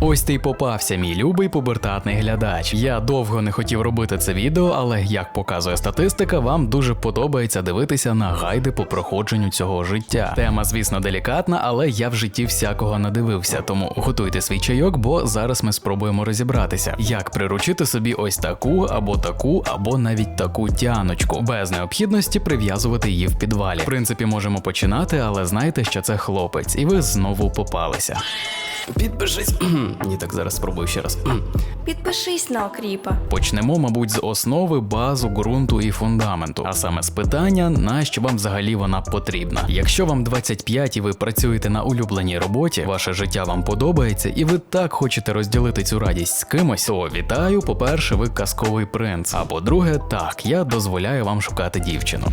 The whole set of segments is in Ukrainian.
Ось ти й попався, мій любий пубертатний глядач. Я довго не хотів робити це відео, але як показує статистика, вам дуже подобається дивитися на гайди по проходженню цього життя. Тема, звісно, делікатна, але я в житті всякого надивився, тому готуйте свій чайок, бо зараз ми спробуємо розібратися, як приручити собі ось таку або таку, або навіть таку тяночку, без необхідності прив'язувати її в підвалі. В принципі, можемо починати, але знайте, що це хлопець, і ви знову попалися. Підпишись. Ні, так зараз спробую ще раз. Підпишись на окріпа. Почнемо, мабуть, з основи, базу, ґрунту і фундаменту, а саме з питання, нащо вам взагалі вона потрібна. Якщо вам 25 і ви працюєте на улюбленій роботі, ваше життя вам подобається, і ви так хочете розділити цю радість з кимось, то вітаю. По-перше, ви казковий принц. А по-друге, так, я дозволяю вам шукати дівчину.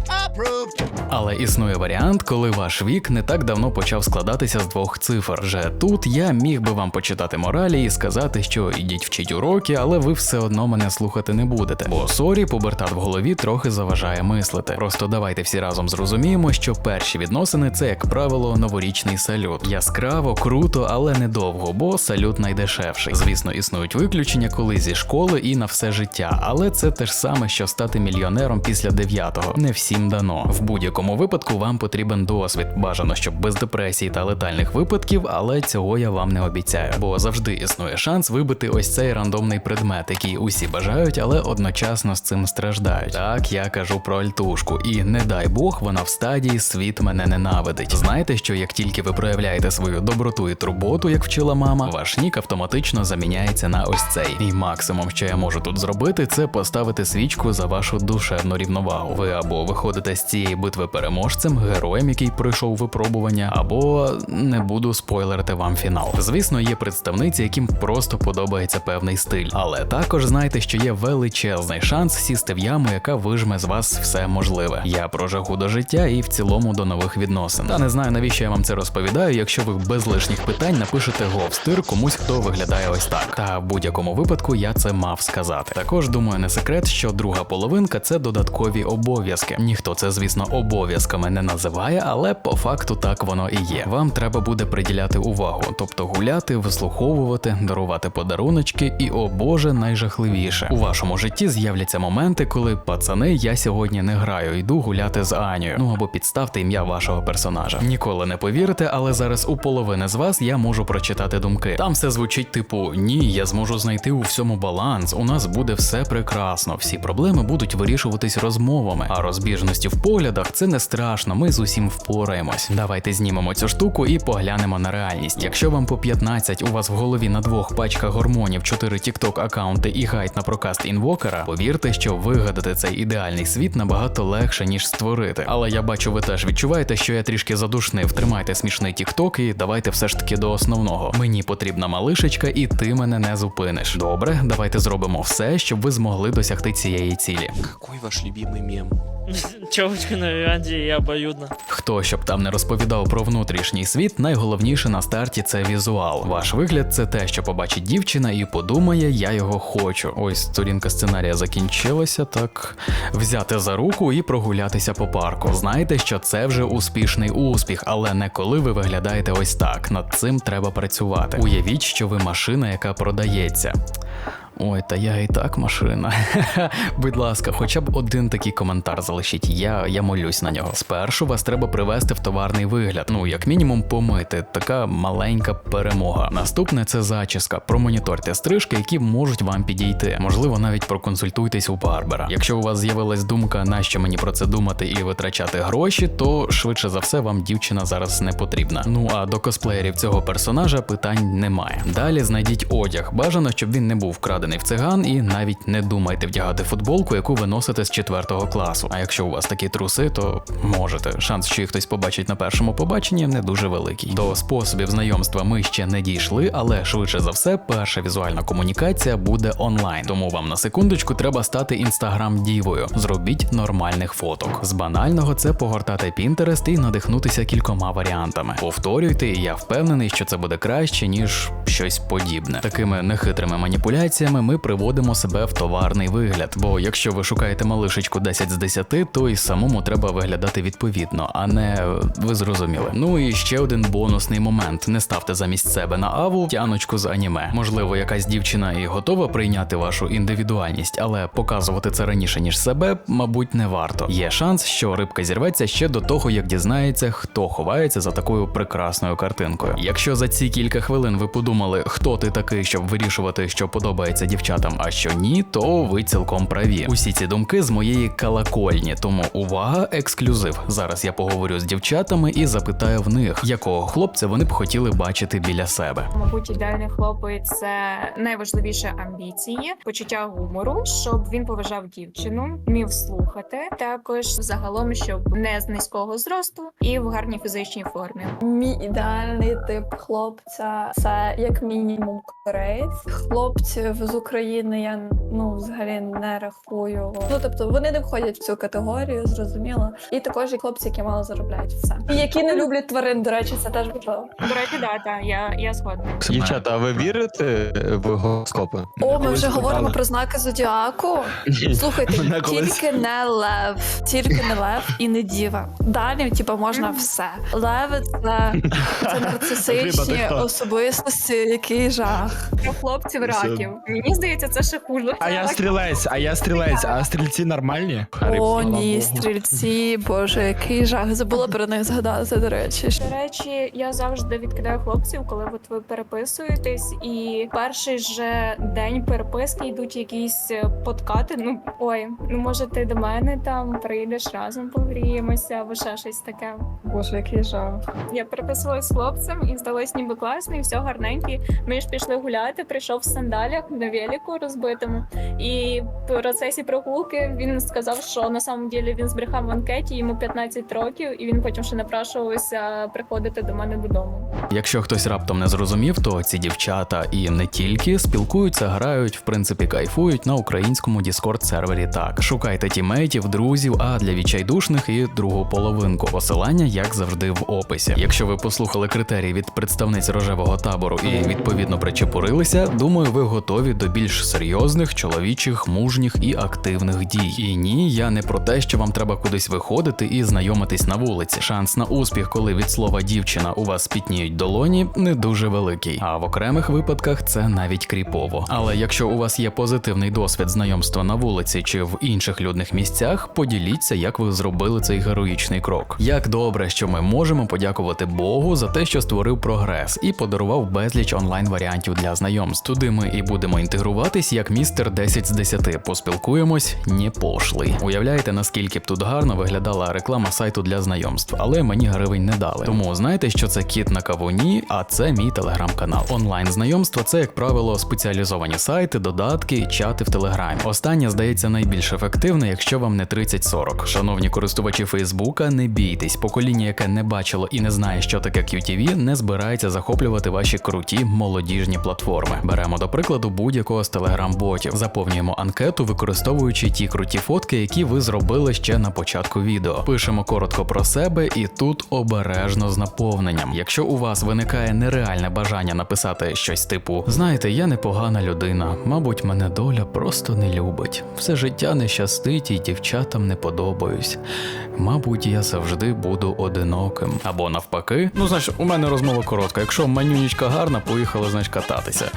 Але існує варіант, коли ваш вік не так давно почав складатися з двох цифр. Вже тут я міг би вам почитати моралі і сказати, що ідіть вчіть уроки, але ви все одно мене слухати не будете. Бо сорі, пубертат в голові трохи заважає мислити. Просто давайте всі разом зрозуміємо, що перші відносини це, як правило, новорічний салют. Яскраво, круто, але недовго, бо салют найдешевший. Звісно, існують виключення, коли зі школи і на все життя, але це те ж саме, що стати мільйонером після дев'ятого. Не всім дано. В будь-якому випадку вам потрібен досвід. Бажано, щоб без депресії та летальних випадків, але цього я вам не обіцяю. Бо завжди існує шанс вибити ось цей рандомний предмет, який усі бажають, але одночасно з цим страждають. Так, я кажу про альтушку, і не дай Бог, вона в стадії світ мене ненавидить. Знаєте, що як тільки ви проявляєте свою доброту і турботу, як вчила мама, ваш нік автоматично заміняється на ось цей. І максимум, що я можу тут зробити, це поставити свічку за вашу душевну рівновагу. Ви або виходите з цієї битви переможцем, героєм, який пройшов випробування, або не буду спойлерити вам фінал. Звісно, є представниці, яким просто подобається певний стиль, але також знайте, що є величезний шанс сісти в яму, яка вижме з вас все можливе. Я про жагу до життя і в цілому до нових відносин. Та не знаю, навіщо я вам це розповідаю, якщо ви без лишніх питань напишете говстир комусь, хто виглядає ось так. Та в будь-якому випадку я це мав сказати. Також думаю, не секрет, що друга половинка це додаткові обов'язки. Ніхто це, звісно, обов'язками не називає, але по факту так воно і є. Вам треба буде приділяти увагу, тобто гуляти, вислуховувати, дарувати подаруночки, і о Боже, найжахливіше у вашому житті з'являться моменти, коли пацани, я сьогодні не граю, йду гуляти з Анією. Ну або підставте ім'я вашого персонажа. Ніколи не повірите, але зараз у половини з вас я можу прочитати думки. Там все звучить типу: ні, я зможу знайти у всьому баланс. У нас буде все прекрасно. Всі проблеми будуть вирішуватись розмовами. А розбіжності в поглядах це не страшно. Ми з усім впораємось. Давайте знімемо цю штуку і поглянемо на реальність. Якщо вам по 15 у вас в голові на двох пачках гормонів, 4 TikTok аккаунти і гайд на прокаст інвокера, повірте, що вигадати цей ідеальний світ набагато легше ніж створити. Але я бачу, ви теж відчуваєте, що я трішки задушнив. Тримайте смішний TikTok і давайте все ж таки до основного. Мені потрібна малишечка, і ти мене не зупиниш. Добре, давайте зробимо все, щоб ви змогли досягти цієї цілі. Какой ваш любимый мем? Челочка на веранде и обоюдно. Хто щоб там не розповідав про внутрішній світ, найголовніше на старті це візуал. Ваш вигляд це те, що побачить дівчина і подумає, я його хочу. Ось сторінка сценарія закінчилася, так взяти за руку і прогулятися по парку. Знаєте, що це вже успішний успіх, але не коли ви виглядаєте ось так. Над цим треба працювати. Уявіть, що ви машина, яка продається. Ой, та я і так машина. Будь ласка, хоча б один такий коментар залишіть. Я, я молюсь на нього. Спершу вас треба привести в товарний вигляд. Ну, як мінімум, помити. Така маленька перемога. Наступне це зачіска. Промоніторте стрижки, які можуть вам підійти. Можливо, навіть проконсультуйтесь у барбера. Якщо у вас з'явилась думка, нащо мені про це думати і витрачати гроші, то швидше за все вам дівчина зараз не потрібна. Ну а до косплеєрів цього персонажа питань немає. Далі знайдіть одяг. Бажано, щоб він не був вкрадений в циган, і навіть не думайте вдягати футболку, яку ви носите з 4 класу. А якщо у вас такі труси, то можете. Шанс, що їх хтось побачить на першому побаченні, не дуже великий. До способів знайомства ми ще не дійшли, але швидше за все, перша візуальна комунікація буде онлайн. Тому вам на секундочку треба стати інстаграм дівою. Зробіть нормальних фоток. З банального це погортати Pinterest і надихнутися кількома варіантами. Повторюйте, і я впевнений, що це буде краще ніж щось подібне. Такими нехитрими маніпуляціями дівчатами ми приводимо себе в товарний вигляд. Бо якщо ви шукаєте малишечку 10 з 10, то і самому треба виглядати відповідно, а не ви зрозуміли. Ну і ще один бонусний момент: не ставте замість себе на аву тяночку з аніме. Можливо, якась дівчина і готова прийняти вашу індивідуальність, але показувати це раніше ніж себе, мабуть, не варто. Є шанс, що рибка зірветься ще до того, як дізнається, хто ховається за такою прекрасною картинкою. Якщо за ці кілька хвилин ви подумали, хто ти такий, щоб вирішувати, що подобається дівчатам, а що ні, то ви цілком праві. Усі ці думки з моєї колокольні, тому увага, ексклюзив. Зараз я поговорю з дівчатами і запитаю в них, якого хлопця вони б хотіли бачити біля себе. Мабуть, ідеальний хлопець це найважливіше амбіції, почуття гумору, щоб він поважав дівчину, вмів слухати. Також загалом, щоб не з низького зросту і в гарній фізичній формі. Мій ідеальний тип хлопця це як мінімум кореєць. Хлопців з України я ну взагалі не рахую. Ну тобто вони не входять в цю категорію, зрозуміло. І також і хлопці, які мало заробляють все. І які не люблять тварин, до речі, це теж важливо. До речі, да, та я, я згодна. Дівчата, а ви вірите в гороскопи? О, ми вже говоримо про знаки зодіаку. Слухайте, тільки не лев, тільки не лев і не діва. Далі, типу, можна все. Леви це, це нарцисичні особистості, який жах. Про хлопців раків. Мені здається, це ще хуже. А я стрілець, а я стрілець, а стрільці нормальні? О, ні, стрільці, боже, який жах. Забула про них згадати, до речі. До речі, я завжди відкидаю хлопців, коли от ви переписуєтесь, і перший же день переписки йдуть якісь е, подкати. Ну ой, ну може ти до мене там прийдеш разом погріємося, або ще щось таке. Боже, який жах. Я переписувалась з хлопцем і здалось ніби класно, і все гарненькі. Ми ж пішли гуляти, прийшов в сандалях велику розбитому. І в процесі прогулки він сказав, що на самом ділі він збрехав в анкеті, йому 15 років, і він потім ще напрашувався приходити до мене додому. Якщо хтось раптом не зрозумів, то ці дівчата і не тільки спілкуються, грають, в принципі, кайфують на українському Discord сервері. Так, шукайте тімейтів, друзів, а для відчайдушних і другу половинку. Посилання, як завжди, в описі. Якщо ви послухали критерії від представниць рожевого табору і відповідно причепурилися, думаю, ви готові до більш серйозних, чоловічих, мужніх і активних дій. І ні, я не про те, що вам треба кудись виходити і знайомитись на вулиці. Шанс на успіх, коли від слова дівчина у вас спітніють долоні, не дуже великий. А в окремих випадках це навіть кріпово. Але якщо у вас є позитивний досвід знайомства на вулиці чи в інших людних місцях, поділіться, як ви зробили цей героїчний крок. Як добре, що ми можемо подякувати Богу за те, що створив прогрес і подарував безліч онлайн варіантів для знайомств. Туди ми і будемо інтегруватись як містер 10 з 10. Поспілкуємось, не пошлий. Уявляєте, наскільки б тут гарно виглядала реклама сайту для знайомств, але мені гривень не дали. Тому знаєте, що це кіт на кавуні, а це мій телеграм-канал. Онлайн знайомства це, як правило, спеціалізовані сайти, додатки, чати в телеграмі. Останнє здається найбільш ефективне, якщо вам не 30-40. Шановні користувачі Фейсбука, не бійтесь. Покоління, яке не бачило і не знає, що таке QTV, не збирається захоплювати ваші круті молодіжні платформи. Беремо до прикладу будь-якого з телеграм-ботів, заповнюємо анкету, використовуючи ті круті фотки, які ви зробили ще на початку відео. Пишемо коротко про себе і тут обережно з наповненням. Якщо у вас виникає нереальне бажання написати щось типу: знаєте, я непогана людина, мабуть, мене доля просто не любить. Все життя не щастить і дівчатам не подобаюсь. Мабуть, я завжди буду одиноким. Або навпаки, ну знаєш, у мене розмова коротка. Якщо манюнічка гарна, поїхали, знаєш, кататися.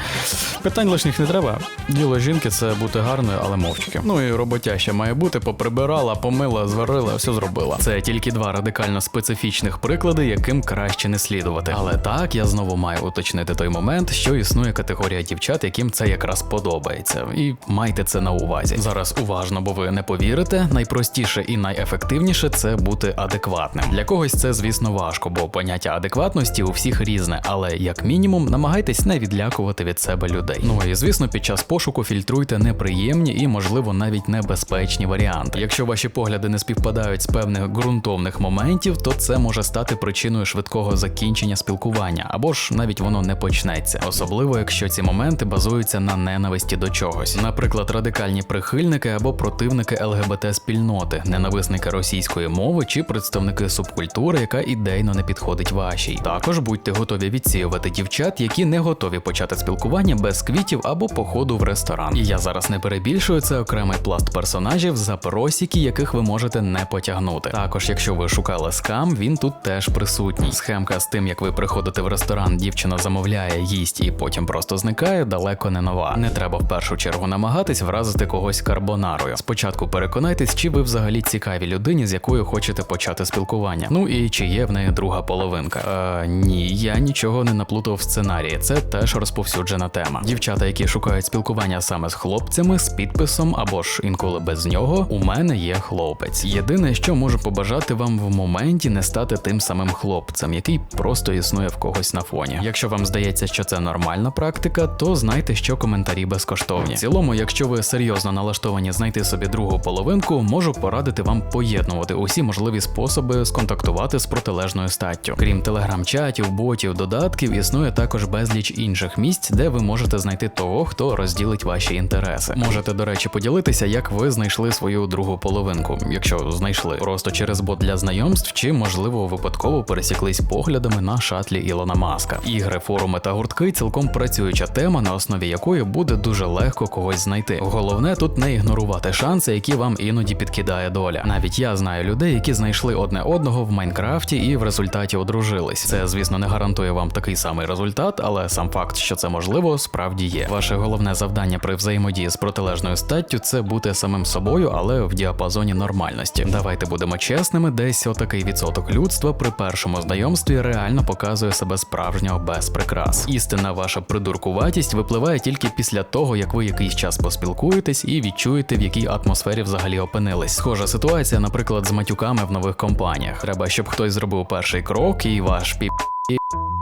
Питань лишніх не треба. Діло жінки це бути гарною, але мовчки. Ну і роботяща має бути, поприбирала, помила, зварила, все зробила. Це тільки два радикально специфічних приклади, яким краще не слідувати. Але так я знову маю уточнити той момент, що існує категорія дівчат, яким це якраз подобається. І майте це на увазі. Зараз уважно, бо ви не повірите. Найпростіше і найефективніше це бути адекватним. Для когось це, звісно, важко, бо поняття адекватності у всіх різне, але як мінімум намагайтесь не відлякувати від себе людей. Ну і звісно, під час пошуку фільтруйте неприємні і, можливо, навіть небезпечні варіанти. Якщо ваші погляди не співпадають з певних ґрунтовних моментів, то це може стати причиною швидкого закінчення спілкування, або ж навіть воно не почнеться, особливо якщо ці моменти базуються на ненависті до чогось, наприклад, радикальні прихильники або противники ЛГБТ спільноти, ненависники російської мови чи представники субкультури, яка ідейно не підходить вашій. Також будьте готові відсіювати дівчат, які не готові почати спілкування без квітів або походу в ресторан. І я зараз не перебільшую це окремий пласт персонажів, запросіки, яких ви можете не потягнути. Також, якщо ви шукали скам, він тут теж присутній. Схемка з тим, як ви приходите в ресторан, дівчина замовляє, їсть і потім просто зникає, далеко не нова. Не треба в першу чергу намагатись вразити когось карбонарою. Спочатку переконайтесь, чи ви взагалі цікаві людині, з якою хочете почати спілкування. Ну і чи є в неї друга половинка. Е, ні, я нічого не наплутав в сценарії. Це теж розповсюджена тема. Дівчата, які шукають спілкування саме з хлопцями, з підписом або ж інколи без нього, у мене є хлопець. Єдине, що можу побажати вам в моменті не стати тим самим хлопцем, який просто існує в когось на фоні. Якщо вам здається, що це нормальна практика, то знайте, що коментарі безкоштовні. В цілому, якщо ви серйозно налаштовані знайти собі другу половинку, можу порадити вам поєднувати усі можливі способи сконтактувати з протилежною статтю. Крім телеграм-чатів, ботів, додатків, існує також безліч інших місць, де ви можете знайти того, хто розділить ваші інтереси. Можете, до речі, поділитися, як ви знайшли свою другу половинку, якщо знайшли просто через бот для знайомств, чи можливо випадково пересіклись поглядами на шатлі Ілона Маска. Ігри, форуми та гуртки цілком працююча тема, на основі якої буде дуже легко когось знайти. Головне тут не ігнорувати шанси, які вам іноді підкидає доля. Навіть я знаю людей, які знайшли одне одного в Майнкрафті і в результаті одружились. Це, звісно, не гарантує вам такий самий результат, але сам факт, що це можливо, справді є. Ваше головне завдання при взаємодії з протилежною статтю це бути самим собою, але в діапазоні нормальності. Давайте будемо чесними, десь отакий відсоток людства при першому знайомстві реально показує себе справжнього без прикрас. Істинна ваша придуркуватість випливає тільки після того, як ви якийсь час поспілкуєтесь і відчуєте, в якій атмосфері взагалі опинились. Схожа ситуація, наприклад, з матюками в нових компаніях. Треба, щоб хтось зробив перший крок, і ваш піп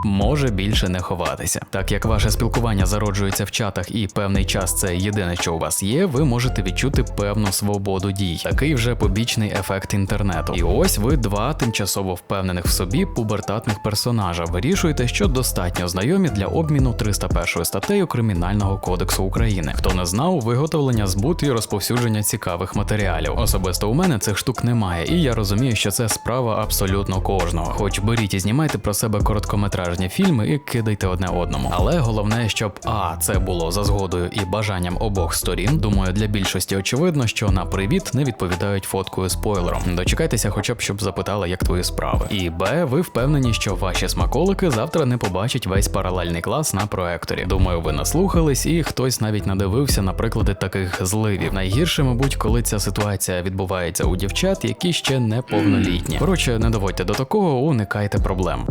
може більше не ховатися. Так як ваше спілкування зароджується в чатах і певний час це єдине, що у вас є, ви можете відчути певну свободу дій. Такий вже побічний ефект інтернету. І ось ви два тимчасово впевнених в собі пубертатних персонажа вирішуєте, що достатньо знайомі для обміну 301 статтею Кримінального кодексу України. Хто не знав, виготовлення збут і розповсюдження цікавих матеріалів. Особисто у мене цих штук немає, і я розумію, що це справа абсолютно кожного. Хоч беріть і знімайте про себе короткометражні фільми і кидайте одне одному. Але головне, щоб а це було за згодою і бажанням обох сторін. Думаю, для більшості очевидно, що на привіт не відповідають фоткою спойлером. Дочекайтеся, хоча б щоб запитали, як твої справи. І Б, ви впевнені, що ваші смаколики завтра не побачать весь паралельний клас на проекторі. Думаю, ви наслухались, і хтось навіть надивився на приклади таких зливів. Найгірше, мабуть, коли ця ситуація відбувається у дівчат, які ще не повнолітні. Коротше, не доводьте до такого, уникайте проблем.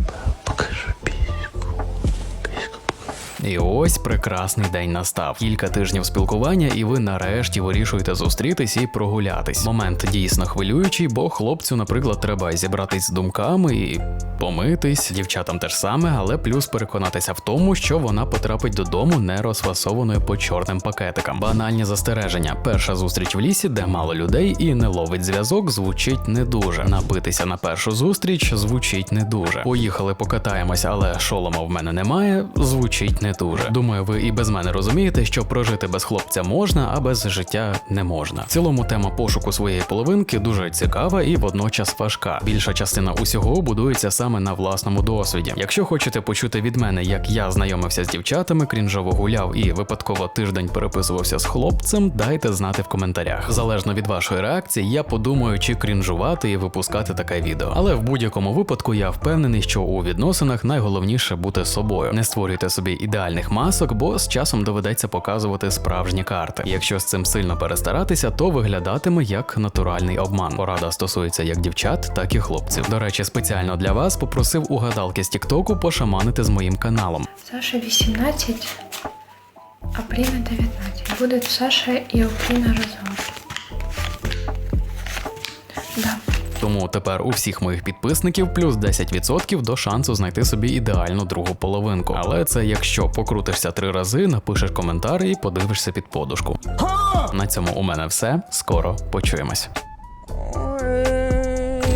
І ось прекрасний день настав. Кілька тижнів спілкування, і ви нарешті вирішуєте зустрітись і прогулятись. Момент дійсно хвилюючий, бо хлопцю, наприклад, треба зібратись з думками і помитись. Дівчатам теж саме, але плюс переконатися в тому, що вона потрапить додому не розфасованою по чорним пакетикам. Банальні застереження. Перша зустріч в лісі, де мало людей і не ловить зв'язок, звучить не дуже. Напитися на першу зустріч звучить не дуже. Поїхали покатаємось, але шолома в мене немає. Звучить не дуже. Думаю, ви і без мене розумієте, що прожити без хлопця можна, а без життя не можна. В цілому тема пошуку своєї половинки дуже цікава і водночас важка. Більша частина усього будується саме на власному досвіді. Якщо хочете почути від мене, як я знайомився з дівчатами, крінжово гуляв і випадково тиждень переписувався з хлопцем, дайте знати в коментарях. Залежно від вашої реакції, я подумаю, чи крінжувати і випускати таке відео. Але в будь-якому випадку я впевнений, що у відносинах найголовніше бути собою. Не створюйте собі ідеальних масок, бо з часом доведеться показувати справжні карти. Якщо з цим сильно перестаратися, то виглядатиме як натуральний обман. Порада стосується як дівчат, так і хлопців. До речі, спеціально для вас попросив у гадалки з Тіктоку пошаманити з моїм каналом. Саша 18, а Пріна 19. Будуть Саша і Окріна разом. Да. Тому тепер у всіх моїх підписників плюс 10% до шансу знайти собі ідеальну другу половинку. Але це якщо покрутишся три рази, напишеш коментар і подивишся під подушку. На цьому у мене все. Скоро почуємось.